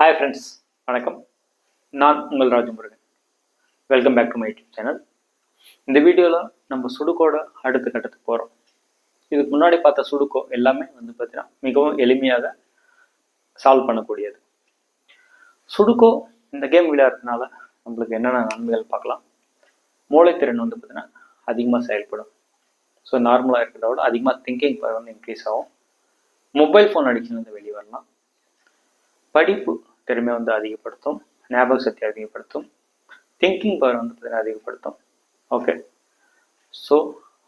Hi friends வணக்கம். நான் உங்கள் Rajamurugan. Welcome back to my YouTube channel இந்த வீடியோவில் நம்ம சுடுக்கோட அடுத்த கட்டத்துக்கு போகிறோம் இதுக்கு முன்னாடி பார்த்த சுடுக்கோ எல்லாமே வந்து பார்த்தீங்கன்னா மிகவும் எளிமையாக சால்வ் பண்ணக்கூடியது. சுடுக்கோ இந்த கேம் விளையாடுறதுனால நம்மளுக்கு என்னென்ன நன்மைகள் பார்க்கலாம். மூளைத்திறன் வந்து பார்த்தீங்கன்னா அதிகமாக செயல்படும். ஸோ நார்மலாக இருக்கிறத விட அதிகமாக திங்கிங் பவர் வந்து இன்க்ரீஸ் ஆகும். மொபைல் ஃபோன் அடிக்ஷன்லேருந்து வெளியே வரலாம். படிப்பு திறமை வந்து அதிகப்படுத்தும் ஞாபக சக்தி அதிகப்படுத்தும் திங்கிங் பவர் வந்து பார்த்தீங்கன்னா அதிகப்படுத்தும். ஓகே ஸோ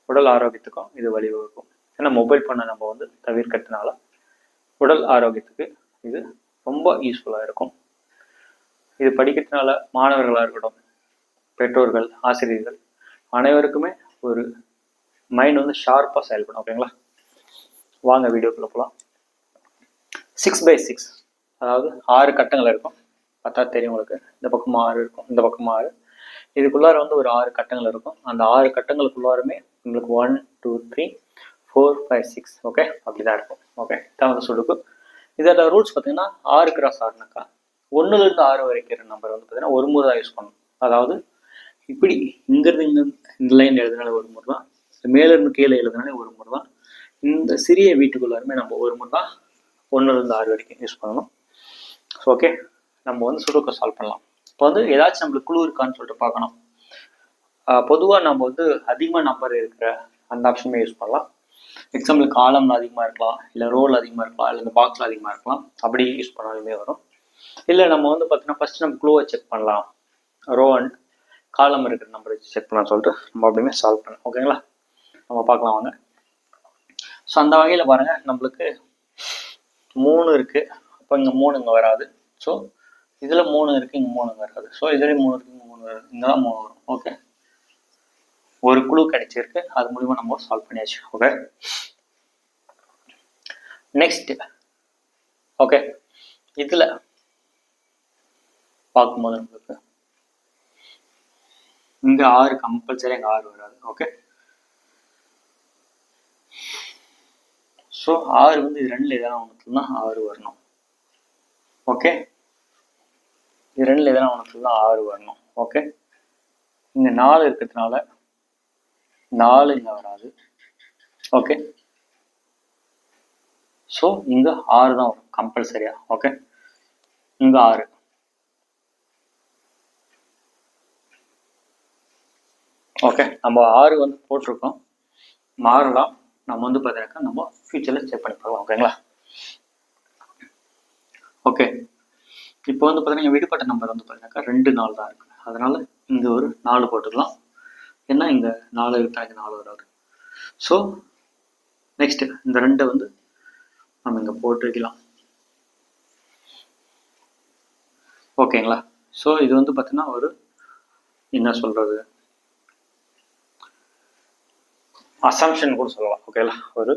உடல் ஆரோக்கியத்துக்கும் இது வழிவகுக்கும். ஏன்னா மொபைல் ஃபோனை நம்ம வந்து தவிர்க்கிறதுனால உடல் ஆரோக்கியத்துக்கு இது ரொம்ப யூஸ்ஃபுல்லாக இருக்கும். இது படிக்கிறதுனால மாணவர்களாக இருக்கட்டும் பெற்றோர்கள் ஆசிரியர்கள் அனைவருக்குமே ஒரு மைண்ட் வந்து ஷார்ப்பாக செயல்படும். ஓகேங்களா வாங்க வீடியோக்குள்ளே போகலாம் சிக்ஸ் பை சிக்ஸ் அதாவது ஆறு கட்டங்கள் இருக்கும். பார்த்தா தெரியும் உங்களுக்கு. இந்த பக்கம் ஆறு இருக்கும் இந்த பக்கம் ஆறு. இதுக்குள்ளார வந்து ஒரு ஆறு கட்டங்கள் இருக்கும். அந்த ஆறு கட்டங்களுக்குள்ளாருமே உங்களுக்கு one two three four five six okay அப்படி தான் இருக்கும் ஓகே தான் வந்து சுடுக்கு. இதோட ரூல்ஸ் பார்த்தீங்கன்னா ஆறு கிராஸ் ஆறுனாக்கா ஒன்றுலேருந்து ஆறு வரைக்கும் நம்பர் வந்து பார்த்தீங்கன்னா ஒரு முறை தான் யூஸ் பண்ணணும். அதாவது இப்படி இங்கிருந்து இங்க இந்த லைன் எழுதுனாலே ஒரு முறை தான். மேலேருந்து கீழே எழுதுனாலே ஒரு முறை தான். இந்த சிறிய வீட்டுக்குள்ளாருமே நம்ம ஒரு முறை தான் ஒன்றுலேருந்து ஆறு வரைக்கும் யூஸ் பண்ணணும். ஸோ ஓகே நம்ம வந்து சுடுக்கை சால்வ் பண்ணலாம். இப்போ வந்து ஏதாச்சும் நம்மளுக்கு குழு இருக்கான்னு சொல்லிட்டு பார்க்கணும். பொதுவாக நம்ம வந்து அதிகமாக நம்பர் இருக்கிற அந்த ஆப்ஷனுமே யூஸ் பண்ணலாம். எக்ஸாம்பிள் காலம்ல அதிகமாக இருக்கலாம் இல்லை ரோல் அதிகமாக இருக்கலாம் இல்லை இந்த பாக்ஸில் அதிகமாக இருக்கலாம். அப்படி யூஸ் பண்ணாலுமே வரும். இல்லை நம்ம வந்து பார்த்தீங்கன்னா ஃபஸ்ட் நம்ம க்ளூவை செக் பண்ணலாம். ரோ அண்ட் காலம் இருக்கிற நம்பரை செக் பண்ணலாம் சொல்லிட்டு நம்ம அப்படியுமே சால்வ் பண்ணலாம். ஓகேங்களா நம்ம பார்க்கலாம் வாங்க. ஸோ அந்த வகையில் பாருங்கள் நம்மளுக்கு மூணு இருக்குது இப்போ இங்கே மூணு இங்கே வராது. ஸோ இதில் மூணு இருக்குது இங்கே மூணு இங்கே வராது. ஸோ இதுலேயும் மூணு இருக்குது இங்கே மூணு வராது இங்கே தான் மூணு வரும். ஓகே ஒரு குழு கிடைச்சிருக்கு. அது மூலிமா நம்ம சால்வ் பண்ணியாச்சு. ஓகே நெக்ஸ்ட் ஓகே இதில் பார்க்கும்போது நம்மளுக்கு இங்கே ஆறு கம்பல்சரி இங்கே ஆறு வராது. ஓகே ஸோ ஆறு வந்து இது ரெண்டில் எதனா ஒன்று தான் ஆறு வரணும். ஓகே இது ரெண்டில் எதனா ஒன்றுத்துல தான் ஆறு வரணும். ஓகே இந்த நாலு இருக்கிறதுனால நாலு இங்கே வராது. ஓகே ஸோ இங்கே ஆறு தான் வரும். கம்பல்சரியா ஓகே இங்கே ஆறு ஓகே நம்ம ஆறு வந்து போட்டிருக்கோம். மாறலாம். நம்ம வந்து பார்த்தீங்கன்னாக்கா நம்ம ஃபியூச்சரில் செக் பண்ணி பார்க்கலாம். ஓகேங்களா ஓகே இப்போ வந்து பார்த்தீங்கன்னா விடுபட்ட நம்பர் வந்து பார்த்தீங்கன்னாக்கா ரெண்டு நாள் தான் இருக்குது அதனால இங்கே ஒரு நாலு போட்டுக்கலாம். ஏன்னா இங்கே நாலு இருக்கு நாலு வராது. ஸோ நெக்ஸ்ட் இந்த ரெண்டை வந்து நம்ம இங்கே போட்டு வைக்கலாம். ஓகேங்களா ஸோ இது வந்து பார்த்தீங்கன்னா ஒரு என்ன சொல்கிறது அசம்ஷன் கூட சொல்லலாம். ஓகேங்களா ஒரு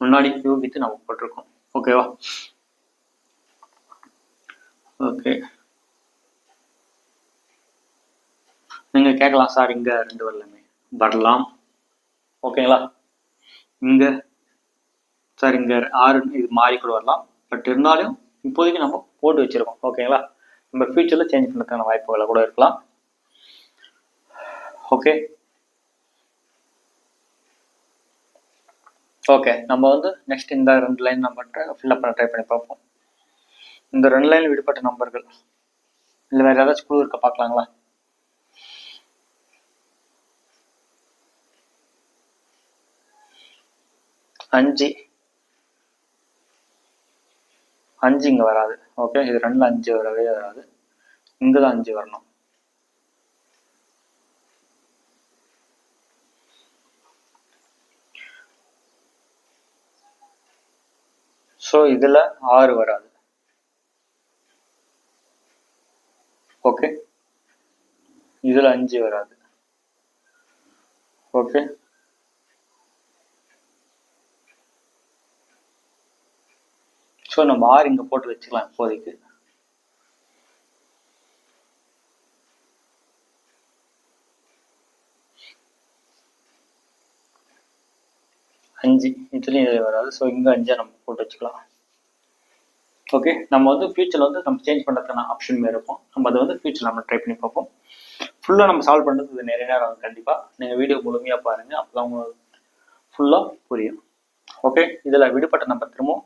முன்னாடி யூகித்து நம்ம போட்டிருக்கோம். ஓகேவா இருக்கு. நீங்க கேட்கலாம் சார் இங்க ரெண்டு வரலாமே. வரலாம் ஓகேங்களா இங்க சார் இங்க ஆறு இது மாறி கூட வரலாம். பட் இருந்தாலும் இப்போதைக்கு நம்ம போட்டு வச்சிருக்கோம். ஓகேங்களா நம்ம ஃபியூச்சர்ல சேஞ்ச் பண்ணுறதுக்கான வாய்ப்புகளை கூட இருக்கலாம். ஓகே ஓகே நம்ம வந்து நெக்ஸ்ட் இந்த ரெண்டு லைன் நம்ம ஃபில்அப் பண்ண ட்ரை பண்ணி பார்ப்போம். இந்த ரெண்டு லைன் விடுபட்ட நம்பர்கள் இல்லை வேற ஏதாச்சும் குழு இருக்க பார்க்கலாங்களா? அஞ்சு. அஞ்சு இங்கே வராது. ஓகே இது ரெண்டில் அஞ்சு வரவே வராது. இங்கே தான் அஞ்சு வரணும். ஸோ இதில் ஆறு வராது. ஓகே இதில் அஞ்சு வராது. ஓகே ஸோ நம்ம ஆறு இங்கே போட்டு வச்சுக்கலாம் இப்போதைக்கு. அஞ்சு. இதுலேயும் இதில் வராது. ஸோ இங்கே அஞ்சாக நம்ம போட்டு வச்சுக்கலாம். ஓகே நம்ம வந்து ஃபியூச்சரில் வந்து நம்ம சேஞ்ச் பண்ணுறதுக்கான ஆப்ஷன் இருக்கும். நம்ம அதை வந்து ஃபியூச்சர் நம்ம ட்ரை பண்ணி பார்ப்போம். ஃபுல்லாக நம்ம சால்வ் பண்ணுறது இது நிறைய நேரம் கண்டிப்பாக நீங்கள் வீடியோ முழுமையாக பாருங்கள் அப்போ தான் உங்களுக்கு ஃபுல்லாக புரியும். ஓகே இதில் விடுபட்ட நம்ம திரும்பவும்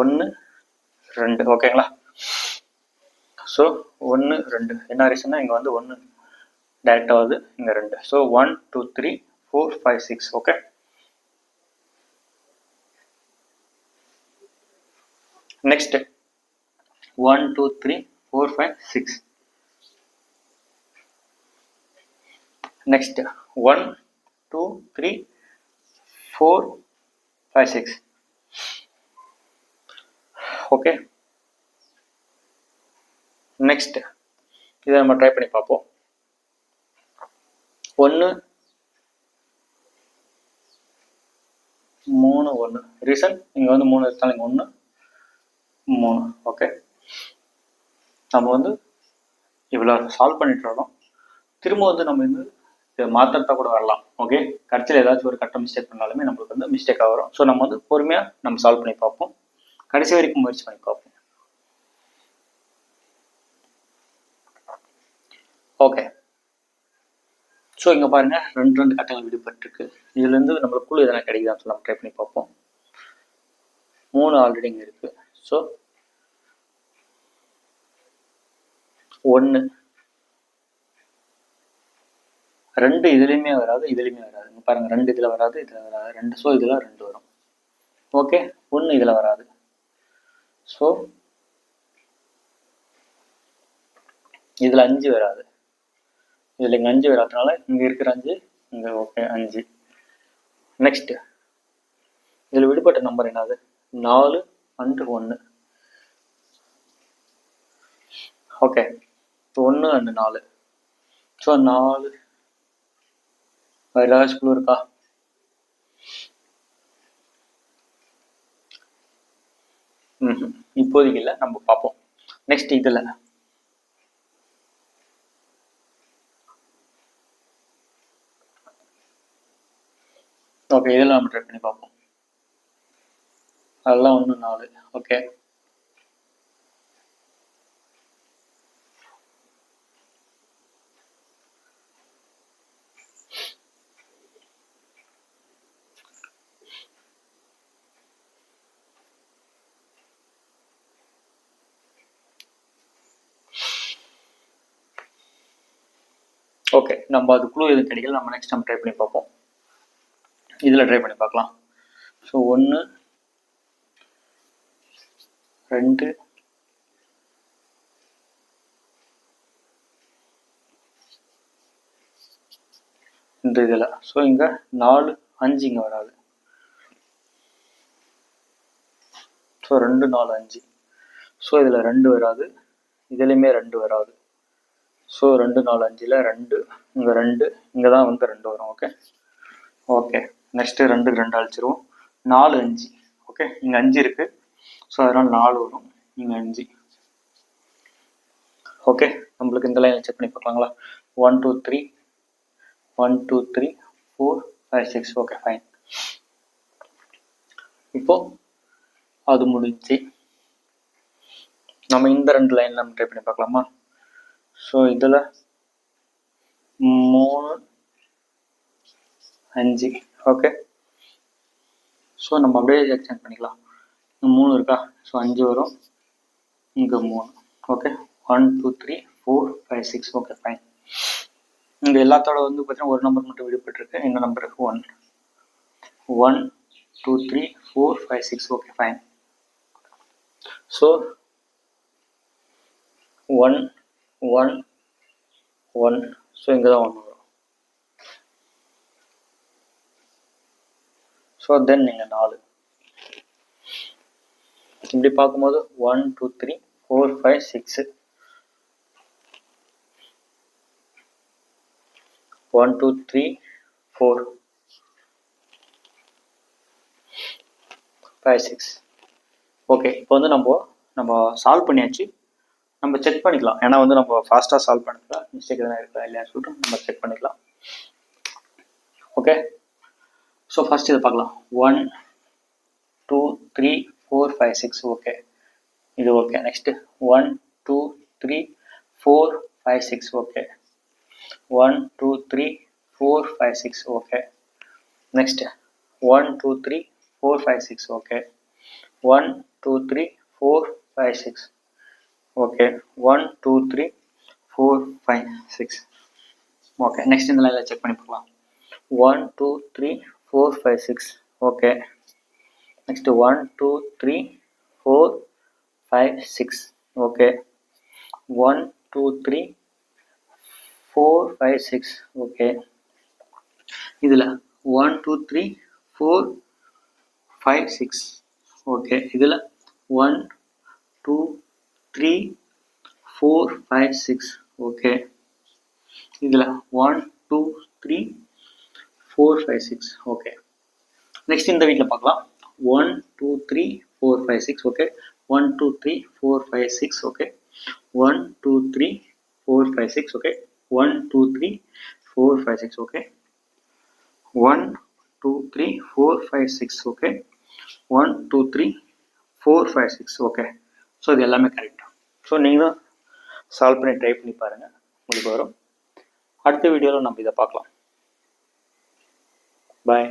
ஒன்று ரெண்டு. ஓகேங்களா ஸோ ஒன்று ரெண்டு. என்ன ரீசன்னா இங்கே வந்து ஒன்று டேரெக்டாக வருது இங்கே ரெண்டு. So one two three four five six okay next one two three four five six next one two three four five six okay next இதை நம்ம ட்ரை பண்ணி பார்ப்போம். ஒன்று மூணு ஒன்று ரீசன் இங்கே வந்து மூணு எடுத்தாலும் இங்கே ஒன்று மூணு. ஓகே நம்ம வந்து இவ்வளோ சால்வ் பண்ணிட்டு இருக்கோம். திரும்ப வந்து நம்ம வந்து இதை மாற்றத்தா கூட வரலாம். ஓகே கடைசியில் ஏதாச்சும் ஒரு கட்ட மிஸ்டேக் பண்ணாலுமே நம்மளுக்கு வந்து மிஸ்டேக்காக வரும். ஸோ நம்ம வந்து பொறுமையாக நம்ம சால்வ் பண்ணி பார்ப்போம். கடைசி வரைக்கும் முயற்சி பண்ணி பார்ப்போம். ஓகே ஸோ இங்கே பாருங்கள் ரெண்டு ரெண்டு கட்டங்கள் விடுபட்டுருக்கு. இதுலேருந்து நம்மளுக்கு குழு எதனா கிடைக்குதான்னு சொல்லி நம்ம ட்ரை பண்ணி பார்ப்போம். மூணு ஆல்ரெடி இங்கே இருக்குது ஸோ ஒன்று ரெண்டு இதுலேயுமே வராது இதுலேயுமே வராது. இங்கே பாருங்கள் ரெண்டு இதில் வராது இதில் வராது. ரெண்டு ஸோ இதில் ரெண்டு வரும். ஓகே ஒன்று இதில் வராது. ஸோ இதில் அஞ்சு வராது. இதில் இங்கே அஞ்சு வராதனால இங்கே இருக்கிற அஞ்சு இங்கே ஓகே அஞ்சு. நெக்ஸ்ட் இதில் விடுபட்ட நம்பர் என்னது? நாலு அன்று ஒன்று ஓகே ஒன்று அண்டு நாலு. ஸோ நாலு. வேறு ஏதாச்சும் குழு இருக்கா? ம் இப்போதைக்கு இல்லை நம்ம பார்ப்போம். நெக்ஸ்ட் இதில். ஓகே இதில் நம்ம ட்ரை பண்ணி பார்ப்போம். அதெல்லாம் ஒன்று நாலு. ஓகே ஓகே நம்ம அது குழு எதுவும் கிடைக்கல நம்ம நெக்ஸ்ட் நம்ம ட்ரை பண்ணி பார்ப்போம். இதில் ட்ரை பண்ணி பார்க்கலாம். ஸோ ஒன்று ரெண்டு. இந்த இதில். ஸோ இங்கே நாலு அஞ்சு இங்கே வராது. ஸோ ரெண்டு நாலு அஞ்சு. ஸோ இதில் ரெண்டு வராது. இதுலேயுமே ரெண்டு வராது. ஸோ ரெண்டு நாலு அஞ்சில் ரெண்டு இங்கே ரெண்டு இங்கே தான் வந்து ரெண்டு வரும் ஓகே ஓகே நெக்ஸ்ட்டு ரெண்டுக்கு ரெண்டு அழிச்சிருவோம். நாலு அஞ்சு ஓகே இங்கே அஞ்சு இருக்குது ஸோ அதனால் நாலு வரும். இங்கே அஞ்சு. ஓகே நம்மளுக்கு இந்த லைனில் செக் பண்ணி பார்க்கலாங்களா? One two three one two three four five six okay fine இப்போ அது முடிஞ்சு. நம்ம இந்த ரெண்டு லைன் நம்ம ட்ரை பண்ணி பார்க்கலாமா? ஸோ இதில் மூணு அஞ்சு. ஓகே ஸோ நம்ம அப்படியே எக்ஸ்டெண்ட் பண்ணிக்கலாம். மூணு இருக்கா? ஸோ அஞ்சு வரும். இங்கே மூணு. Okay one two three four five six okay fine இங்கே எல்லாத்தோட வந்து பார்த்தீங்கன்னா ஒரு நம்பர் மட்டும் விடுபட்டிருக்கு. இந்த number one one two three four five six okay fine so one one one so இங்கே தான் ஒன்று வரும். ஸோ தென் நீங்கள் நாலு. இப்படி பார்க்கும்போது one two three four five six one two three four five six okay இப்போ வந்து நம்ம நம்ம சால்வ் பண்ணியாச்சு. நம்ம செக் பண்ணிக்கலாம். ஏன்னா வந்து நம்ம ஃபாஸ்ட்டாக சால்வ் பண்ணிக்கலாம் மிஸ்டேக் எதனா இருக்கா இல்லையான்னு சொல்லிட்டு நம்ம செக் பண்ணிக்கலாம். ஓகே ஸோ ஃபஸ்ட் இதை பார்க்கலாம். One two three four five six okay இது okay next one two three four five six okay one two three four five six okay next one two three four five six okay one two three four five six okay one two three four five six okay next இந்த லைனில் check பண்ணி பார்க்கலாம். One two three four five six okay next one two three four five six. Okay. One two three four five six. Okay. இதில் one two three four five six. Okay. இதில் one two three four five six. Okay. இதில் one two three four five six. Okay. Next இந்த வீட்டில் பார்க்கலாம் one two three four five six okay one two three four five six okay one two three four five six okay one two three four five six okay one two three four five six okay one two three four five six okay so இது எல்லாமே கரெக்டாக so நீங்களும் solve பண்ணி try பண்ணி பாருங்கள் உங்களுக்கு வரும். அடுத்த வீடியோவில் நம்ம இதை பார்க்கலாம். பாய்